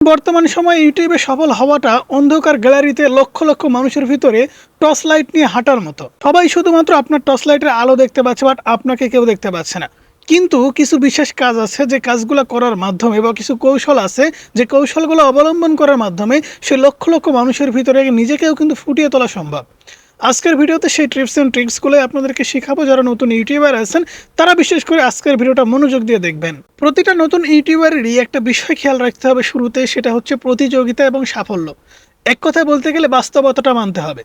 বর্তমান সময়ে ইউটিউবে সফল হওয়াটা অন্ধকার গ্যালারিতে লক্ষ লক্ষ মানুষের ভিতরে টর্চ লাইট নিয়ে হাঁটার মতো। সবাই শুধুমাত্র আপনার টর্চ লাইটের আলো দেখতে পাচ্ছে, বাট আপনাকে কেউ দেখতে পাচ্ছে না। কিন্তু কিছু বিশেষ কাজ আছে যে কাজগুলো করার মাধ্যমে বা কিছু কৌশল আছে যে কৌশলগুলো অবলম্বন করার মাধ্যমে সে লক্ষ লক্ষ মানুষের ভিতরে নিজেকেও কিন্তু ফুটিয়ে তোলা সম্ভব। আজকের ভিডিওতে সেই টিপস অ্যান্ড ট্রিক্সগুলো আপনাদেরকে শেখাবো যারা নতুন ইউটিউবার আছেন, তারা বিশেষ করে আজকের ভিডিওটা মনোযোগ দিয়ে দেখবেন। প্রতিটা নতুন ইউটিউবারেরই একটা বিষয় খেয়াল রাখতে হবে শুরুতে, সেটা হচ্ছে প্রতিযোগিতা এবং সাফল্য। এক কথায় বলতে গেলে বাস্তবতাটা মানতে হবে।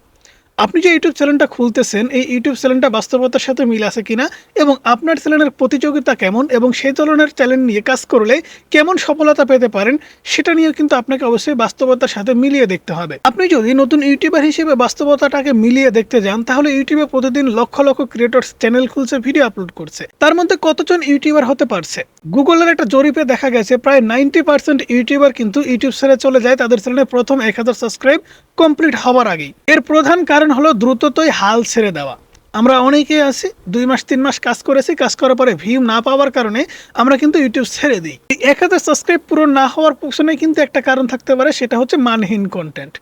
আপনি যে ইউটিউব চ্যানেলটা খুলতেছেন, এই ইউটিউব চ্যানেলটা বাস্তবতার সাথে মিল আছে কিনা এবং আপনার চ্যানেলের প্রতিযোগিতা কেমন এবং সেই ধরনের চ্যানেল নিয়ে কাজ করলে কেমন সফলতা পেতে পারেন, সেটা নিয়ে কিন্তু আপনাকে অবশ্যই বাস্তবতার সাথে মিলিয়ে দেখতে হবে। আপনি যদি নতুন ইউটিউবার হিসেবে বাস্তবতাটাকে মিলিয়ে দেখতে যান, তাহলে ইউটিউবে প্রতিদিন লক্ষ লক্ষ ক্রিয়েটর্স চ্যানেল খুলছে ভিডিও আপলোড করছে। তার মধ্যে কতজন ইউটিউবার হতে পারছে? গুগলের একটা জরিপে দেখা গেছে, প্রায় নাইনটি পার্সেন্ট ইউটিউবার কিন্তু ইউটিউব ছেড়ে চলে যায়, তাদের চ্যানেলে প্রথম এক হাজার সাবস্ক্রাইব কমপ্লিট হওয়ার আগেই। এর প্রধান কারণ হলো দ্রুততই হাল ছেড়ে দেওয়া। আমরা অনেকেই আছি, দুই মাস, তিন মাস কাজ করেছি, কাজ করার পরে ভিউ না পাওয়ার কারণে আমরা কিন্তু ইউটিউব ছেড়ে দিই। এই এক হাজার সাবস্ক্রাইব পূরণ না হওয়ার পিছনে কিন্তু একটা কারণ থাকতে পারে, সেটা হচ্ছে মানহীন কন্টেন্ট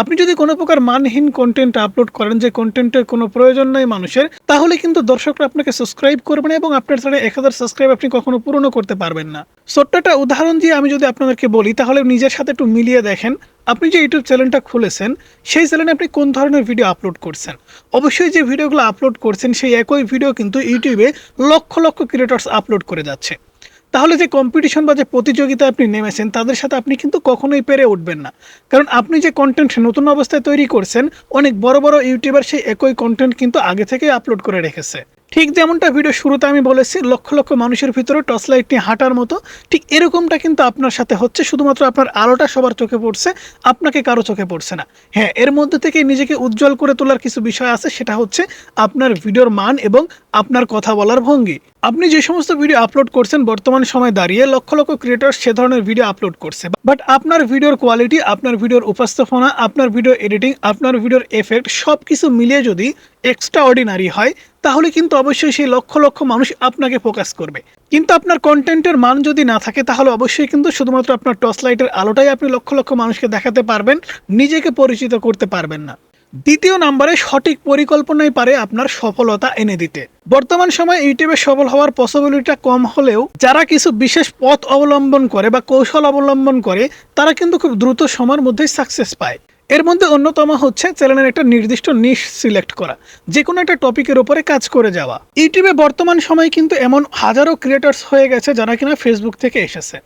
আপনি যদি কোনো প্রকার মানহীন কন্টেন্ট আপলোড করেন যে কন্টেন্টের কোনো প্রয়োজন নাই মানুষের, তাহলে কিন্তু দর্শকরা আপনাকে সাবস্ক্রাইব করবে না এবং আপনার চ্যানেলে এক হাজার সাবস্ক্রাইব আপনি কখনো পূরণও করতে পারবেন না। ছোট্ট একটা উদাহরণ দিয়ে আমি যদি আপনাদেরকে বলি, তাহলে নিজের সাথে একটু মিলিয়ে দেখেন। আপনি যে ইউটিউব চ্যানেলটা খুলেছেন, সেই চ্যানেলে আপনি কোন ধরনের ভিডিও আপলোড করছেন? অবশ্যই যে ভিডিওগুলো আপলোড করছেন, সেই একই ভিডিও কিন্তু ইউটিউবে লক্ষ লক্ষ ক্রিয়েটর্স আপলোড করে যাচ্ছে। তাহলে যে কম্পিটিশন বা যে প্রতিযোগিতা আপনি নেমেছেন, তাদের সাথে আপনি কিন্তু কখনোই পেরে উঠবেন না। কারণ আপনি যে কন্টেন্ট নতুন অবস্থায় তৈরি করছেন, অনেক বড় বড় ইউটিউবার সেই একই কন্টেন্ট কিন্তু আগে থেকেই আপলোড করে রেখেছে। ঠিক যেমনটা ভিডিও শুরুতে আমি বলেছি, লক্ষ লক্ষ মানুষের ভিতরে টর্চ লাইট নিয়ে হাঁটার মতো, ঠিক এরকমটা কিন্তু আপনার সাথে হচ্ছে, শুধুমাত্র আপনার আলোটা সবার চোখে পড়ছে, আপনাকে কারও চোখে পড়ছে না। হ্যাঁ এর মধ্যে থেকে নিজেকে উজ্জ্বল করে তোলার কিছু বিষয় আছে, সেটা হচ্ছে আপনার ভিডিওর মান এবং আপনার কথা বলার ভঙ্গি। আপনি যে সমস্ত ভিডিও আপলোড করছেন, বর্তমান সময় দাঁড়িয়ে লক্ষ লক্ষ ক্রিয়েটর সে ধরনের ভিডিও আপলোড করছে। বাট আপনার ভিডিওর কোয়ালিটি আপনার ভিডিওর উপস্থাপনা, আপনার ভিডিও এডিটিং আপনার ভিডিওর এফেক্ট সব কিছু মিলিয়ে যদি এক্সট্রা অর্ডিনারি হয়, তাহলে কিন্তু অবশ্যই সেই লক্ষ লক্ষ মানুষ আপনাকে ফোকাস করবে। কিন্তু আপনার কন্টেন্টের মান যদি না থাকে, তাহলে অবশ্যই কিন্তু শুধুমাত্র আপনার টর্চ লাইটের আলোটাই আপনি লক্ষ লক্ষ মানুষকে দেখাতে পারবেন, নিজেকে পরিচিত করতে পারবেন না। দ্বিতীয় নম্বরে সঠিক পরিকল্পনাই পারে আপনার সফলতা এনে দিতে। বর্তমান সময়ে ইউটিউবে সফল হওয়ার পসিবিলিটিটা কম হলেও যারা কিছু বিশেষ পথ অবলম্বন করে বা কৌশল অবলম্বন করে, তারা কিন্তু খুব দ্রুত সময়ের মধ্যেই সাকসেস পায়। এর মধ্যে অন্যতম হচ্ছে চ্যানেলের একটা নির্দিষ্ট নিশ সিলেক্ট করা যে কোনো একটা টপিকের উপরে কাজ করে যাওয়া। ইউটিউবে বর্তমান সময়ে কিন্তু এমন হাজারো ক্রিয়েটার্স হয়ে গেছে যারা কিনা ফেসবুক থেকে এসেছে।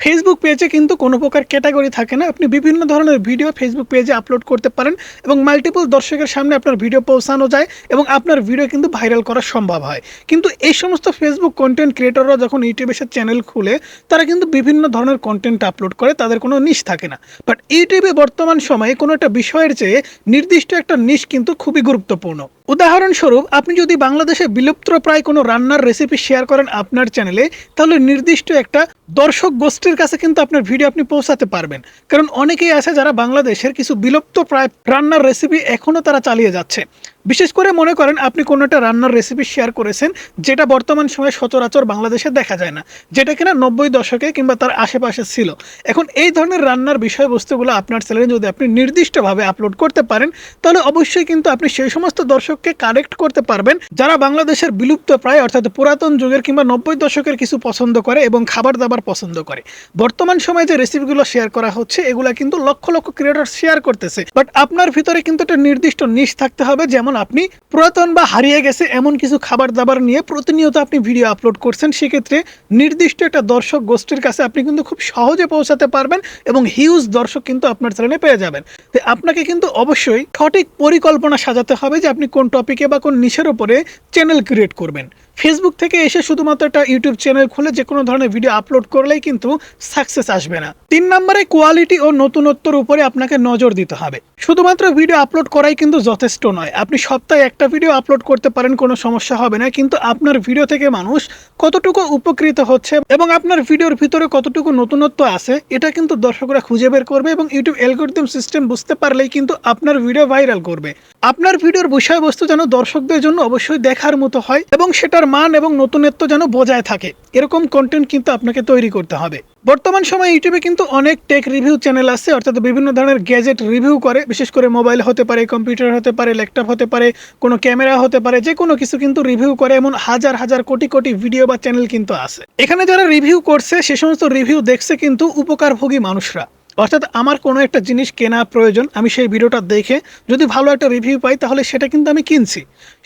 ফেসবুক পেজে কিন্তু কোনো প্রকার ক্যাটাগরি থাকে না। আপনি বিভিন্ন ধরনের ভিডিও ফেসবুক পেজে আপলোড করতে পারেন এবং মাল্টিপল দর্শকের সামনে আপনার ভিডিও পৌঁছানো যায় এবং আপনার ভিডিও কিন্তু ভাইরাল করা সম্ভব হয়। কিন্তু এই সমস্ত ফেসবুক কন্টেন্ট ক্রিয়েটররা যখন ইউটিউবে এসে চ্যানেল খুলে, তারা কিন্তু বিভিন্ন ধরনের কন্টেন্ট আপলোড করে, তাদের কোনো নিশ থাকে না। বাট ইউটিউবে বর্তমান সময়ে কোনো একটা বিষয়ের চেয়ে নির্দিষ্ট একটা নিশ কিন্তু খুবই গুরুত্বপূর্ণ। উদাহরণস্বরূপ, আপনি যদি বাংলাদেশে বিলুপ্তপ্রায় কোনো রান্নার রেসিপি শেয়ার করেন আপনার চ্যানেলে তাহলে নির্দিষ্ট একটা দর্শক গোষ্ঠীর কাছে কিন্তু আপনার ভিডিও আপনি পৌঁছাতে পারবেন। কারণ অনেকেই আছে যারা বাংলাদেশের কিছু বিলুপ্ত প্রায় রান্নার রেসিপি এখনও তারা চালিয়ে যাচ্ছে। বিশেষ করে মনে করেন আপনি কোনো একটা রান্নার রেসিপি শেয়ার করেছেন, যেটা বর্তমান সময়ে সচরাচর বাংলাদেশে দেখা যায় না, যেটা কিনা নব্বই দশকে কিংবা তার আশেপাশে ছিল। এখন এই ধরনের রান্নার বিষয়বস্তুগুলো আপনার চ্যানেলে যদি আপনি নির্দিষ্টভাবে আপলোড করতে পারেন, তাহলে অবশ্যই কিন্তু আপনি সেই সমস্ত দর্শককে কানেক্ট করতে পারবেন, যারা বাংলাদেশের বিলুপ্ত প্রায় অর্থাৎ পুরাতন যুগের কিংবা নব্বই দশকের কিছু পছন্দ করে এবং খাবার দাবার পছন্দ করে। বর্তমান সময়ে যে রেসিপিগুলো শেয়ার করা হচ্ছে, এগুলা কিন্তু লক্ষ লক্ষ ক্রিয়েটর শেয়ার করতেছে বাট আপনার ভিতরে কিন্তু একটা নির্দিষ্ট নিশ থাকতে হবে, যেমন আপনি পুরাতন বা হারিয়ে গেছে এমন কিছু খাবার দাবার নিয়ে প্রতিনিয়ত আপনি ভিডিও আপলোড করছেন, সেক্ষেত্রে নির্দিষ্ট একটা দর্শক গোষ্ঠীর কাছে আপনি কিন্তু খুব সহজে পৌঁছাতে পারবেন এবং হিউজ দর্শক কিন্তু আপনার চ্যানেলে পেয়ে যাবেন। তো আপনাকে কিন্তু অবশ্যই সঠিক পরিকল্পনা সাজাতে হবে যে আপনি কোন টপিকে বা কোন নিশের উপরে চ্যানেল ক্রিয়েট করবেন। ফেসবুক থেকে এসে শুধুমাত্র একটা ইউটিউব চ্যানেল খুলে যে কোনো ধরনের ভিডিও আপলোড করলেই কিন্তু সাকসেস আসবে না। তিন নম্বরে কোয়ালিটি ও নতুনত্বর উপরে আপনাকে নজর দিতে হবে। শুধুমাত্র ভিডিও আপলোড করাই কিন্তু যথেষ্ট নয়। আপনি সপ্তাহে একটা ভিডিও আপলোড করতে পারেন, কোনো সমস্যা হবে না। কিন্তু আপনার ভিডিও থেকে মানুষ কতটুকু উপকৃত হচ্ছে এবং আপনার ভিডিওর ভিতরে কতটুকু নতুনত্ব আছে, এটা কিন্তু দর্শকরা খুঁজে বের করবে এবং ইউটিউব অ্যালগোরিদম সিস্টেম বুঝতে পারলেই কিন্তু আপনার ভিডিও ভাইরাল করবে। আপনার ভিডিওর বিষয়বস্তু যেন দর্শকদের জন্য অবশ্যই দেখার মতো হয় এবং সেটার মান এবং নতুনত্ব যেন বজায় থাকে। এরকম কন্টেন্ট কিন্তু আপনাকে তৈরি করতে হবে। বর্তমান সময়ে ইউটিউবে কিন্তু অনেক টেক রিভিউ চ্যানেল আছে, অর্থাৎ বিভিন্ন ধরনের গ্যাজেট রিভিউ করে। বিশেষ করে মোবাইল হতে পারে কম্পিউটার হতে পারে ল্যাপটপ হতে পারে, কোনো ক্যামেরা হতে পারে, যে কোনো কিছু কিন্তু রিভিউ করে, এমন হাজার হাজার, কোটি কোটি ভিডিও বা চ্যানেল কিন্তু আছে। এখানে যারা রিভিউ করছে, সে সমস্ত রিভিউ দেখছে কিন্তু উপকারভোগী মানুষরা। অর্থাৎ আমার কোনো একটা জিনিস কেনা প্রয়োজন, আমি সেই ভিডিওটা দেখে যদি ভালো একটা রিভিউ পাই তাহলে সেটা কিন্তু আমি কিনছি।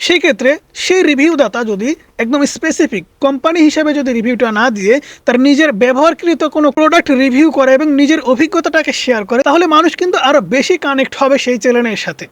সেই ক্ষেত্রে সেই রিভিউদাতা যদি একদম স্পেসিফিক কোম্পানি হিসেবে যদি রিভিউটা না দিয়ে তার নিজের ব্যবহারকৃত কোনো প্রোডাক্ট রিভিউ করে এবং নিজের অভিজ্ঞতাটাকে শেয়ার করে, তাহলে মানুষ কিন্তু আরও বেশি কানেক্ট হবে সেই চ্যানেলের সাথে।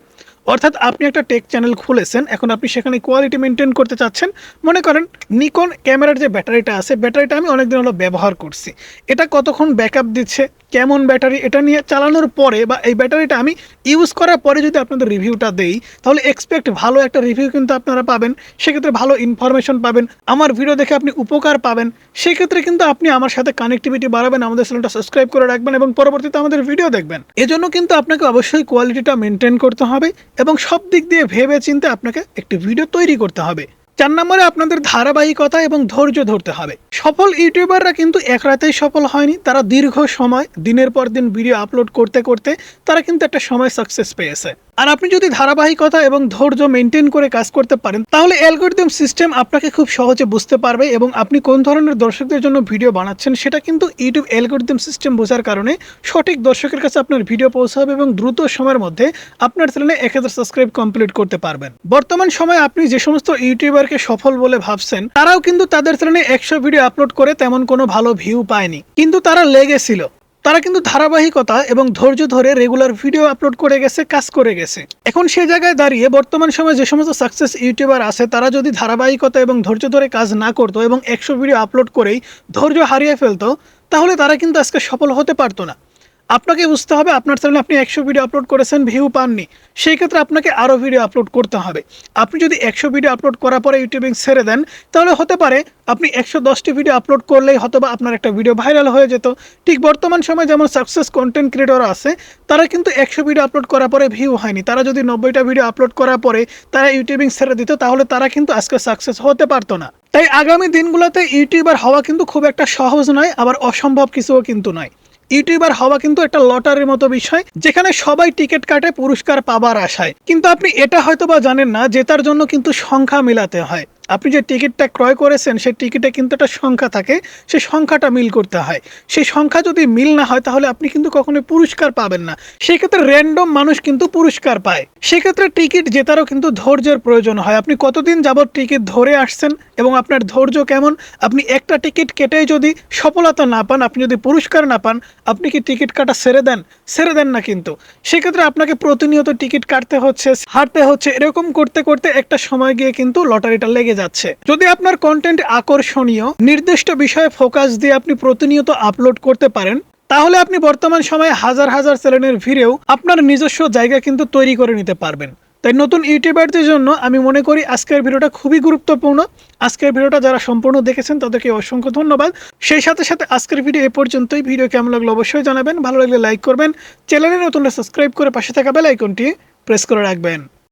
অর্থাৎ আপনি একটা টেক চ্যানেল খুলেছেন, এখন আপনি সেখানে কোয়ালিটি মেনটেন করতে চাচ্ছেন। মনে করেন নিকন ক্যামেরার যে ব্যাটারিটা আছে, ব্যাটারিটা আমি অনেকদিন হলো ব্যবহার করছি। এটা কতক্ষণ ব্যাকআপ দিচ্ছে, কেমন ব্যাটারি, এটা নিয়ে চালানোর পরে বা এই ব্যাটারিটা আমি ইউজ করার পরে যদি আপনাদের রিভিউটা দেই, তাহলে এক্সপেক্ট ভালো একটা রিভিউ কিন্তু আপনারা পাবেন। সেক্ষেত্রে ভালো ইনফরমেশন পাবেন, আমার ভিডিও দেখে আপনি উপকার পাবেন। সেক্ষেত্রে কিন্তু আপনি আমার সাথে কানেক্টিভিটি বাড়াবেন, আমাদের চ্যানেলটা সাবস্ক্রাইব করে রাখবেন এবং পরবর্তীতে আমাদের ভিডিও দেখবেন। এজন্য কিন্তু আপনাকে অবশ্যই কোয়ালিটিটা মেনটেন করতে হবে। এবং সব দিক দিয়ে ভেবে চিন্তে আপনাকে একটি ভিডিও তৈরি করতে হবে। চার নম্বরে আপনাদের ধারাবাহিকতা এবং ধৈর্য ধরতে হবে। সফল ইউটিউবাররা কিন্তু এক রাতেই সফল হয়নি, তারা দীর্ঘ সময়, দিনের পর দিন ভিডিও আপলোড করতে করতে তারা কিন্তু একটা সময় সাকসেস পেয়েছে। আর আপনি যদি ধারাবাহিকতা এবং ধৈর্য মেনটেন করে কাজ করতে পারেন, তাহলে অ্যালগোরিদম সিস্টেম আপনাকে খুব সহজে বুঝতে পারবে এবং আপনি কোন ধরনের দর্শকদের জন্য ভিডিও বানাচ্ছেন সেটা কিন্তু ইউটিউব অ্যালগোরিদম সিস্টেম বোঝার কারণে সঠিক দর্শকের কাছে আপনার ভিডিও পৌঁছাবে এবং দ্রুত সময়ের মধ্যে আপনার চ্যানেলে এক হাজার সাবস্ক্রাইব কমপ্লিট করতে পারবেন। বর্তমান সময়ে আপনি যে সমস্ত ইউটিউবারকে সফল বলে ভাবছেন, তারাও কিন্তু তাদের চ্যানেলে একশো ভিডিও আপলোড করে তেমন কোনো ভালো ভিউ পায়নি। কিন্তু তারা লেগেছিল তারা কিন্তু ধারাবাহিকতা এবং ধৈর্য ধরে রেগুলার ভিডিও আপলোড করে গেছে, কাজ করে গেছে। এখন সে জায়গায় দাঁড়িয়ে বর্তমান সময়ে যে সমস্ত সাকসেস ইউটিউবার আছে, তারা যদি ধারাবাহিকতা এবং ধৈর্য ধরে কাজ না করতো এবং একশো ভিডিও আপলোড করেই ধৈর্য হারিয়ে ফেলতো, তাহলে তারা কিন্তু আজকে সফল হতে পারতো না। আপনাকে বুঝতে হবে, আপনার চ্যানেলে আপনি একশো ভিডিও আপলোড করেছেন ভিউ পাননি। সেই ক্ষেত্রে আপনাকে আরও ভিডিও আপলোড করতে হবে। আপনি যদি একশো ভিডিও আপলোড করার পরে ইউটিউবিং ছেড়ে দেন, তাহলে হতে পারে আপনি একশো দশটি ভিডিও আপলোড করলেই হয়তো বা আপনার একটা ভিডিও ভাইরাল হয়ে যেত। ঠিক বর্তমান সময় যেমন সাকসেস কন্টেন্ট ক্রিয়েটর আছে, তারা কিন্তু একশো ভিডিও আপলোড করার পরে ভিউ হয়নি। তারা যদি নব্বইটা ভিডিও আপলোড করার পরে তারা ইউটিউবিং ছেড়ে দিত, তাহলে তারা কিন্তু আজকে সাকসেস হতে পারতো না। তাই আগামী দিনগুলোতে ইউটিউবার হওয়া কিন্তু খুব একটা সহজ নয়, আবার অসম্ভব কিছুও কিন্তু নয়। ইউটিউবার হওয়া কিন্তু একটা লটারির মতো বিষয়, যেখানে সবাই টিকিট কাটে, পুরস্কার পাবার আশায়। কিন্তু আপনি এটা হয়তো বা জানেন না যে তার জন্য কিন্তু সংখ্যা মিলাতে হয়। আপনি যে টিকিটটা ক্রয় করেছেন, সেই টিকিটে কিন্তু একটা সংখ্যা থাকে, সেই সংখ্যাটা মিল করতে হয়। সেই সংখ্যা যদি মিল না হয়, তাহলে আপনি কিন্তু কখনোই পুরস্কার পাবেন না। সেক্ষেত্রে র্যান্ডম মানুষ কিন্তু পুরস্কার পায়। সেক্ষেত্রে টিকিট জেতারও কিন্তু ধৈর্যের প্রয়োজন হয়। আপনি কতদিন যাবত টিকিট ধরে আসছেন এবং আপনার ধৈর্য কেমন? আপনি একটা টিকিট কেটে যদি সফলতা না পান, আপনি যদি পুরস্কার না পান, আপনি কি টিকিট কাটা ছেড়ে দেন? ছেড়ে দেন না কিন্তু। সেক্ষেত্রে আপনাকে প্রতিনিয়ত টিকিট কাটতে হচ্ছে হারতে হচ্ছে, এরকম করতে করতে একটা সময় গিয়ে কিন্তু লটারিটা লেগে যাচ্ছে। যদি আপনার কন্টেন্ট আকর্ষণীয়, নির্দিষ্ট বিষয়ে ফোকাস দিয়ে আপনি প্রতিনিয়ত আপলোড করতে পারেন, তাহলে আপনি বর্তমান সময়ে হাজার হাজার চ্যানেলের ভিড়েও আপনার নিজস্ব জায়গা কিন্তু তৈরি করে নিতে পারবেন। তাই নতুন ইউটিউবারদের জন্য আমি মনে করি আজকের ভিডিওটা খুবই গুরুত্বপূর্ণ। আজকের ভিডিওটা যারা সম্পূর্ণ দেখেছেন, তাদেরকে অসংখ্য ধন্যবাদ। সেই সাথে সাথে আজকের ভিডিও এ পর্যন্তই। ভিডিও কেমন লাগল অবশ্যই জানাবেন। ভালো লাগলে লাইক করবেন। চ্যানেলে নতুন সাবস্ক্রাইব করে পাশে থাকা বেল আইকনটি প্রেস করে রাখবেন।